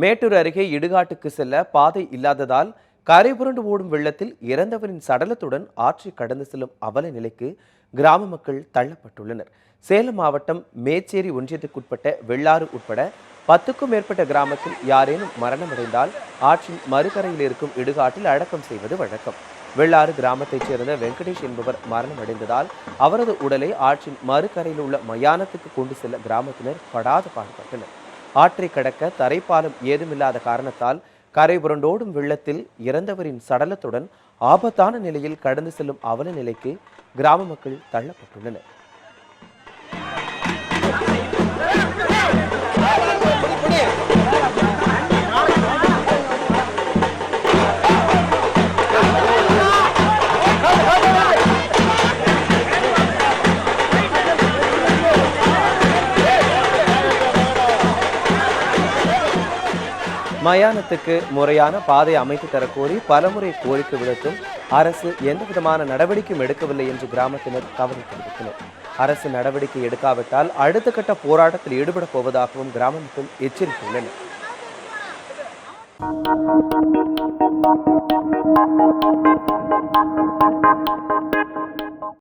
மேட்டூர் அருகே இடுகாட்டுக்கு செல்ல பாதை இல்லாததால் கரை புரண்டு ஓடும் வெள்ளத்தில் இறந்தவரின் சடலத்துடன் ஆற்றை கடந்து செல்லும் அவல நிலைக்கு கிராம மக்கள் தள்ளப்பட்டுள்ளனர். சேலம் மாவட்டம் மேச்சேரி ஒன்றியத்துக்குட்பட்ட வெள்ளாறு உட்பட பத்துக்கும் மேற்பட்ட கிராமத்தில் யாரேனும் மரணமடைந்தால் ஆற்றின் மறுகரையில் இருக்கும் இடுகாட்டில் அடக்கம் செய்வது வழக்கம். வெள்ளாறு கிராமத்தைச் சேர்ந்த வெங்கடேஷ் என்பவர் மரணமடைந்ததால் அவரது உடலை ஆற்றின் மறுகரையில் உள்ள மயானத்துக்கு கொண்டு செல்ல கிராமத்தினர் படாத பாடுபட்டனர். ஆற்றை கடக்க தரைப்பாலம் ஏதுமில்லாத காரணத்தால் கரை புரண்டோடும் வெள்ளத்தில் இறந்தவரின் சடலத்துடன் ஆபத்தான நிலையில் கடந்து செல்லும் அவல நிலைக்கு கிராம மக்கள் தள்ளப்பட்டுள்ளனர். மயானத்துக்கு முறையான பாதை அமைத்து தரக்கோரி பலமுறை கோரிக்கை விடுத்தும் அரசு எந்த விதமான நடவடிக்கையும் எடுக்கவில்லை என்று கிராமத்தினர் கவலை தெரிவித்தனர். அரசு நடவடிக்கை எடுக்காவிட்டால் அடுத்த கட்ட போராட்டத்தில் ஈடுபடப் போவதாகவும் கிராம மக்கள் எச்சரித்துள்ளனர்.